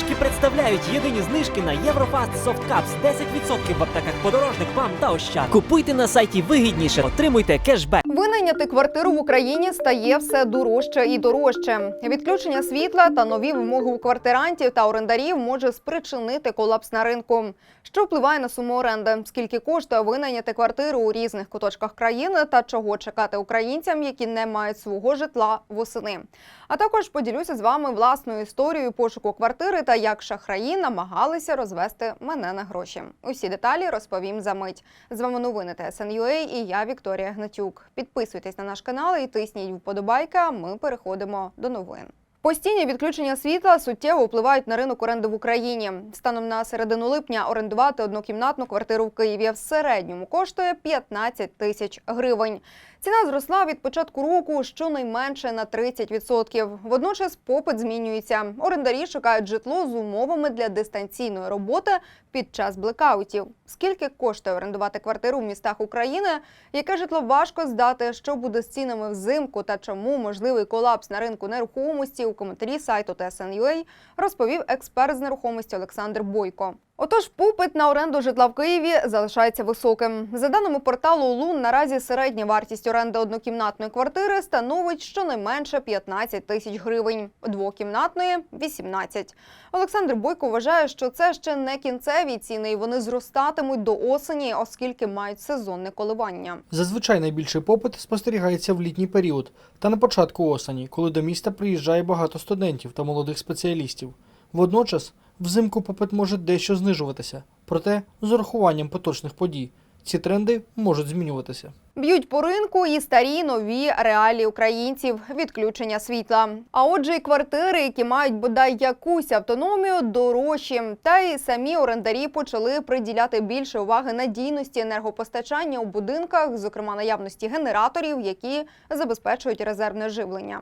Знижки представляють єдині знижки на Єврофаст Soft Cups 10% в аптеках подорожник вам та ощад. Купуйте на сайті вигідніше, отримуйте кешбек. Винайняти квартиру в Україні стає все дорожче і дорожче. Відключення світла та нові вимоги у квартирантів та орендарів може спричинити колапс на ринку. Що впливає на суму оренди? Скільки коштує винайняти квартиру у різних куточках країни та чого чекати українцям, які не мають свого житла восени? А також поділюся з вами власною історією пошуку квартири та як шахраї намагалися розвести мене на гроші. Усі деталі розповім за мить. З вами новини ТСНЮА і я Вікторія Гнатюк. Підписуйтесь на наш канал і тисніть вподобайки. а Ми переходимо до новин. Постійні відключення світла суттєво впливають на ринок оренди в Україні. Станом на середину липня орендувати однокімнатну квартиру в Києві в середньому коштує 15 тисяч гривень. Ціна зросла від початку року щонайменше на 30%. Водночас попит змінюється. Орендарі шукають житло з умовами для дистанційної роботи під час блекаутів. Скільки коштує орендувати квартиру в містах України? Яке житло важко здати? Що буде з цінами взимку та чому можливий колапс на ринку нерухомості у коментарі сайту TSN.ua розповів експерт з нерухомості Олександр Бойко. Отож, попит на оренду житла в Києві залишається високим. За даними порталу Лун, наразі середня вартість оренди однокімнатної квартири становить щонайменше 15 тисяч гривень, двокімнатної 18. Олександр Бойко вважає, що це ще не кінцеві ціни, і вони зростатимуть до осені, оскільки мають сезонне коливання. Зазвичай найбільший попит спостерігається в літній період та на початку осені, коли до міста приїжджає багато студентів та молодих спеціалістів. Водночас, взимку попит може дещо знижуватися, проте з урахуванням поточних подій ці тренди можуть змінюватися. Б'ють по ринку і старі нові реалії українців відключення світла. А отже, і квартири, які мають бодай якусь автономію, дорожчі. Та й самі орендарі почали приділяти більше уваги надійності енергопостачання у будинках, зокрема наявності генераторів, які забезпечують резервне живлення.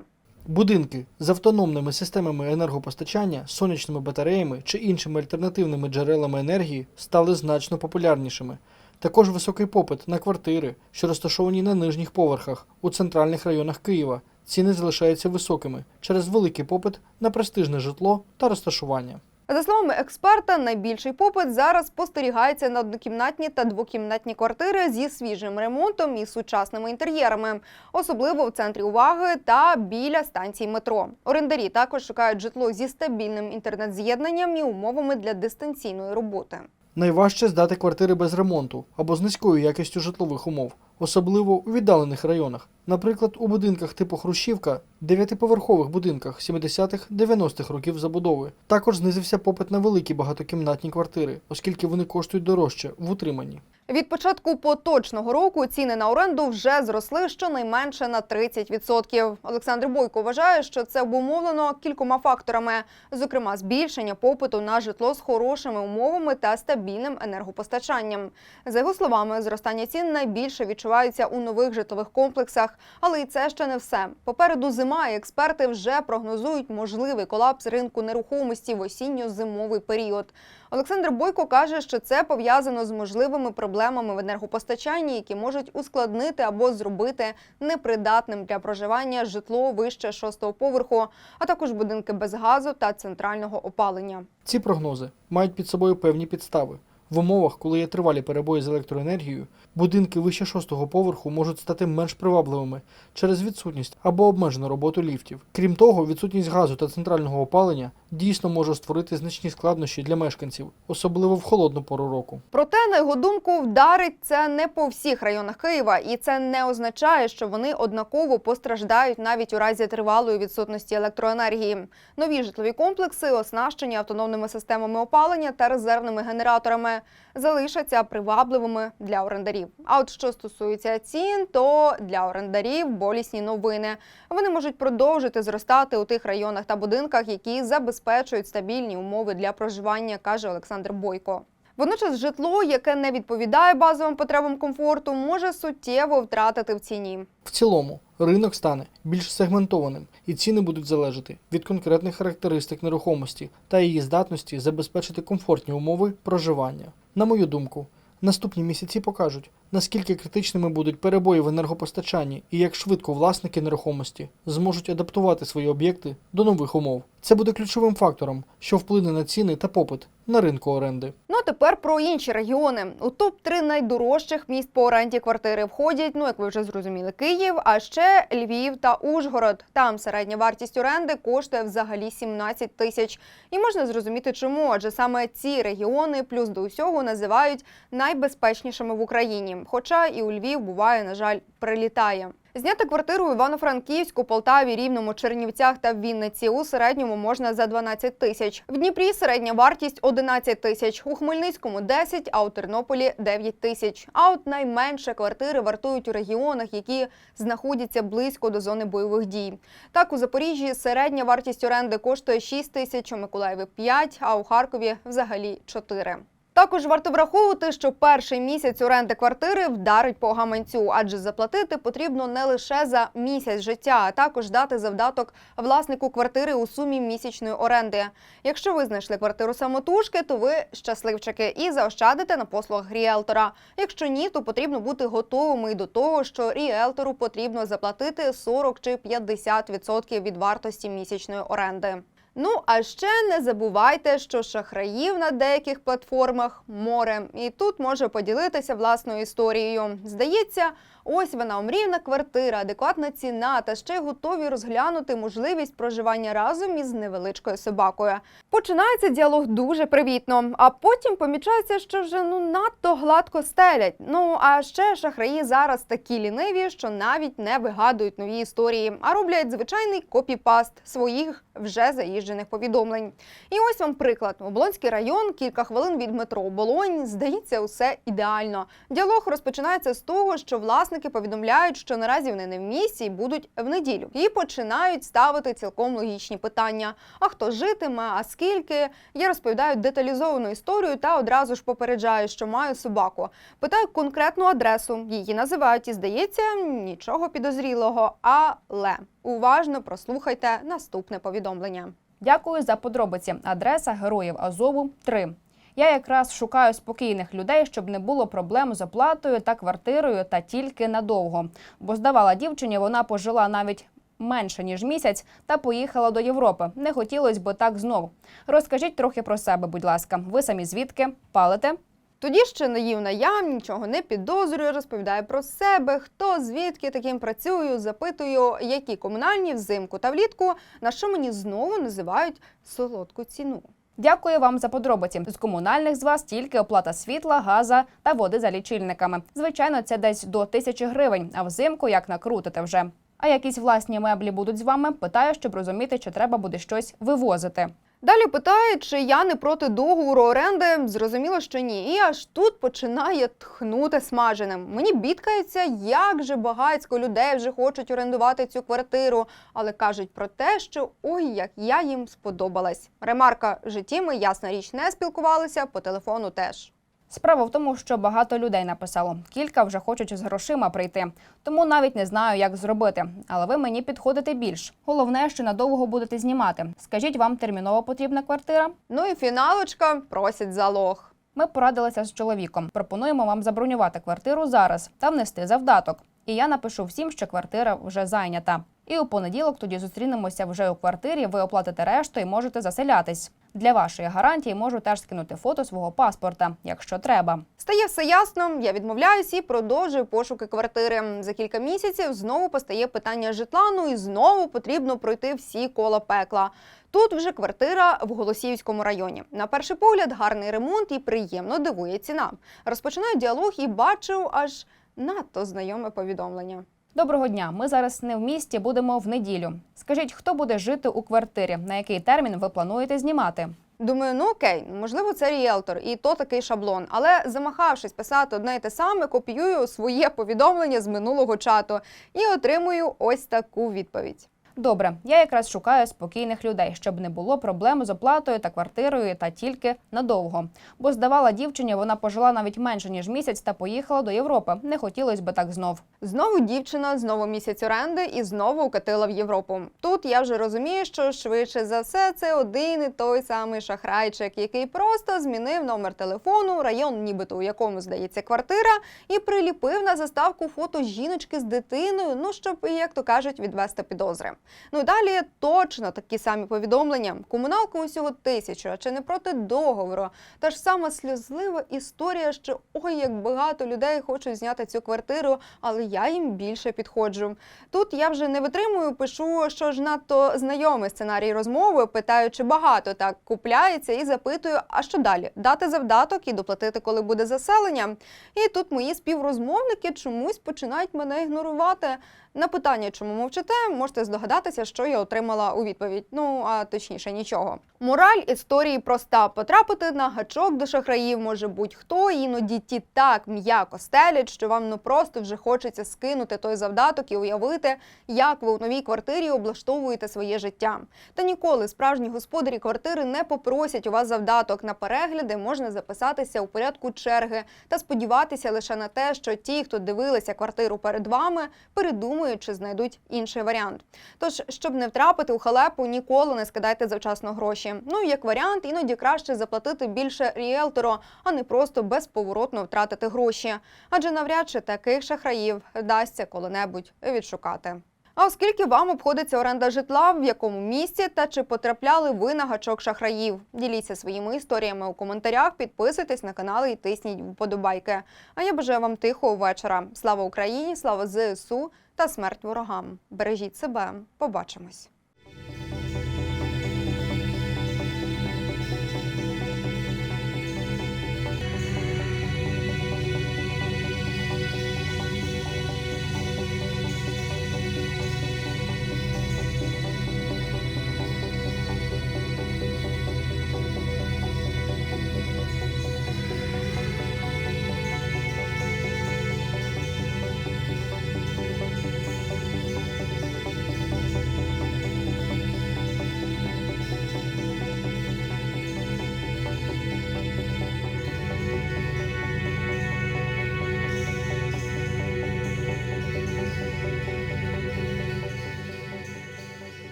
Будинки з автономними системами енергопостачання, сонячними батареями чи іншими альтернативними джерелами енергії стали значно популярнішими. Також високий попит на квартири, що розташовані на нижніх поверхах у центральних районах Києва. Ціни залишаються високими через великий попит на престижне житло та розташування. За словами експерта, найбільший попит зараз спостерігається на однокімнатні та двокімнатні квартири зі свіжим ремонтом і сучасними інтер'єрами, особливо в центрі уваги та біля станцій метро. Орендарі також шукають житло зі стабільним інтернет-з'єднанням і умовами для дистанційної роботи. Найважче здати квартири без ремонту або з низькою якістю житлових умов, особливо у віддалених районах. Наприклад, у будинках типу Хрущівка, дев'ятиповерхових будинках 70-х-90-х років забудови. Також знизився попит на великі багатокімнатні квартири, оскільки вони коштують дорожче в утриманні. Від початку поточного року ціни на оренду вже зросли щонайменше на 30%. Олександр Бойко вважає, що це обумовлено кількома факторами, зокрема збільшення попиту на житло з хорошими умовами та стабільним енергопостачанням. За його словами, зростання цін найбільше відчувається у нових житлових комплексах, але і це ще не все. Попереду зима, і експерти вже прогнозують можливий колапс ринку нерухомості в осінньо-зимовий період. Олександр Бойко каже, що це пов'язано з можливими проблемами в енергопостачанні, які можуть ускладнити або зробити непридатним для проживання житло вище шостого поверху, а також будинки без газу та центрального опалення. Ці прогнози мають під собою певні підстави. В умовах, коли є тривалі перебої з електроенергією, будинки вище шостого поверху можуть стати менш привабливими через відсутність або обмежену роботу ліфтів. Крім того, відсутність газу та центрального опалення дійсно може створити значні складнощі для мешканців, особливо в холодну пору року. Проте, на його думку, вдарить це не по всіх районах Києва, і це не означає, що вони однаково постраждають навіть у разі тривалої відсутності електроенергії. Нові житлові комплекси, оснащені автономними системами опалення та резервними генераторами, залишаться привабливими для орендарів. А от що стосується цін, то для орендарів болісні новини. Вони можуть продовжити зростати у тих районах та будинках, які забезпечують стабільні умови для проживання, каже Олександр Бойко. Водночас житло, яке не відповідає базовим потребам комфорту, може суттєво втратити в ціні. В цілому, ринок стане більш сегментованим, і ціни будуть залежати від конкретних характеристик нерухомості та її здатності забезпечити комфортні умови проживання. На мою думку, Наступні місяці покажуть, наскільки критичними будуть перебої в енергопостачанні і як швидко власники нерухомості зможуть адаптувати свої об'єкти до нових умов. Це буде ключовим фактором, що вплине на ціни та попит на ринку оренди. Ну а тепер про інші регіони. У топ 3 найдорожчих міст по оренді квартири входять, ну як ви вже зрозуміли, Київ, а ще Львів та Ужгород. Там середня вартість оренди коштує взагалі 17 тисяч. І можна зрозуміти, чому, адже саме ці регіони плюс до усього називають найбезпечнішими в Україні. Хоча і у Львів буває, на жаль, прилітає. Зняти квартиру у Івано-Франківську, Полтаві, Рівному, Чернівцях та Вінниці у середньому можна за 12 тисяч. В Дніпрі середня вартість 11 тисяч, у Хмельницькому 10, а у Тернополі 9 тисяч. А от найменше квартири вартують у регіонах, які знаходяться близько до зони бойових дій. Так, у Запоріжжі середня вартість оренди коштує 6 тисяч, у Миколаєві 5, а у Харкові взагалі 4. Також варто враховувати, що перший місяць оренди квартири вдарить по гаманцю, адже заплатити потрібно не лише за місяць життя, а також дати завдаток власнику квартири у сумі місячної оренди. Якщо ви знайшли квартиру самотужки, то ви щасливчики і заощадите на послугах ріелтора. Якщо ні, то потрібно бути готовими і до того, що ріелтору потрібно заплатити 40 чи 50% від вартості місячної оренди. Ну а ще не забувайте, що шахраїв на деяких платформах море, і тут може поділитися власною історією. Здається, ось вона омріяна квартира, адекватна ціна, та ще й готові розглянути можливість проживання разом із невеличкою собакою. Починається діалог дуже привітно, а потім помічається, що вже ну надто гладко стелять. Ну а ще шахраї зараз такі ліниві, що навіть не вигадують нові історії, а роблять звичайний копіпаст своїх вже заїжджених повідомлень. І ось вам приклад: Облонський район, кілька хвилин від метро Оболонь. Здається, усе ідеально. Діалог розпочинається з того, що власники повідомляють, що наразі вони не в місті і будуть в неділю, і починають ставити цілком логічні питання: а хто житиме, а скільки? Я розповідаю деталізовану історію та одразу ж попереджаю, що маю собаку. Питаю конкретну адресу, її називають, і здається, нічого підозрілого. Але уважно прослухайте наступне повідомлення. Дякую за подробиці. Адреса Героїв Азову 3. Я якраз шукаю спокійних людей, щоб не було проблем з оплатою та квартирою, та тільки надовго. Бо здавала дівчині, вона пожила навіть менше ніж місяць та поїхала до Європи. Не хотілося б так знов. Розкажіть трохи про себе, будь ласка. Ви самі звідки палите? Тоді ще наївна я нічого не підозрюю, розповідаю про себе, хто звідки таким працюю, запитую, які комунальні взимку та влітку, на що мені знову називають солодку ціну. Дякую вам за подробиці. З комунальних з вас тільки оплата світла, газа та води за лічильниками. Звичайно, це десь до тисячі гривень, а взимку як накрутите вже. А якісь власні меблі будуть з вами? Питаю, щоб розуміти, чи треба буде щось вивозити. Далі питають, чи я не проти договору оренди. Зрозуміло, що ні. І аж тут починає тхнути смаженим. Мені бідкається, як же багатько людей вже хочуть орендувати цю квартиру, але кажуть про те, що ой, як я їм сподобалась. Ремарка житті ми, ясна річ, не спілкувалися, по телефону теж. Справа в тому, що багато людей написало. Кілька вже хочуть з грошима прийти. Тому навіть не знаю, як зробити. Але ви мені підходите більш. Головне, що надовго будете знімати. Скажіть, вам терміново потрібна квартира? Ну і фіналочка просять залог. Ми порадилися з чоловіком. Пропонуємо вам забронювати квартиру зараз та внести завдаток. І я напишу всім, що квартира вже зайнята. І у понеділок тоді зустрінемося вже у квартирі. Ви оплатите решту і можете заселятись. Для вашої гарантії можу теж скинути фото свого паспорта, якщо треба. Стає все ясно. Я відмовляюсь і продовжую пошуки квартири. За кілька місяців знову постає питання житла. Ну і знову потрібно пройти всі кола пекла. Тут вже квартира в Голосіївському районі. На перший погляд, гарний ремонт і приємно дивує ціна. Розпочинаю діалог і бачу аж надто знайоме повідомлення. Доброго дня. Ми зараз не в місті, будемо в неділю. Скажіть, хто буде жити у квартирі? На який термін ви плануєте знімати? Думаю, ну окей, можливо, це ріелтор, і то такий шаблон. Але замахавшись писати одне й те саме, копіюю своє повідомлення з минулого чату і отримую ось таку відповідь. Добре, я якраз шукаю спокійних людей, щоб не було проблем з оплатою та квартирою, та тільки надовго. Бо здавала дівчині, вона пожила навіть менше ніж місяць та поїхала до Європи. Не хотілося би так знов. Знову дівчина, знову місяць оренди і знову укатила в Європу. Тут я вже розумію, що швидше за все це один і той самий шахрайчик, який просто змінив номер телефону, район, нібито у якому здається квартира, і приліпив на заставку фото жіночки з дитиною. Ну щоб, як то кажуть, відвести підозри. Ну і далі точно такі самі повідомлення. Комуналка усього тисячу, а чи не проти договору. Та ж сама сльозлива історія, що ой, як багато людей хочуть зняти цю квартиру, але я їм більше підходжу. Тут я вже не витримую, пишу, що ж надто знайомий сценарій розмови, питаю, чи багато так купляється, і запитую, а що далі? Дати завдаток і доплатити, коли буде заселення. І тут мої співрозмовники чомусь починають мене ігнорувати. На питання, чому мовчите, можете здогадатися, що я отримала у відповідь. Ну а точніше, нічого. Мораль історії проста: потрапити на гачок до шахраїв може будь-хто, іноді ті так м'яко стелять, що вам ну просто вже хочеться скинути той завдаток і уявити, як ви у новій квартирі облаштовуєте своє життя. Та ніколи справжні господарі квартири не попросять у вас завдаток на перегляди, можна записатися у порядку черги та сподіватися лише на те, що ті, хто дивилися квартиру перед вами, передумають чи знайдуть інший варіант. Тож, щоб не втрапити у халепу, ніколи не скидайте завчасно гроші. Ну і як варіант, іноді краще заплатити більше ріелтору, а не просто безповоротно втратити гроші. Адже навряд чи таких шахраїв вдасться коли-небудь відшукати. А оскільки вам обходиться оренда житла, в якому місці та чи потрапляли ви на гачок шахраїв? Діліться своїми історіями у коментарях, підписуйтесь на канал і тисніть вподобайки. А я бажаю вам тихого вечора. Слава Україні, слава ЗСУ та смерть ворогам. Бережіть себе. Побачимось.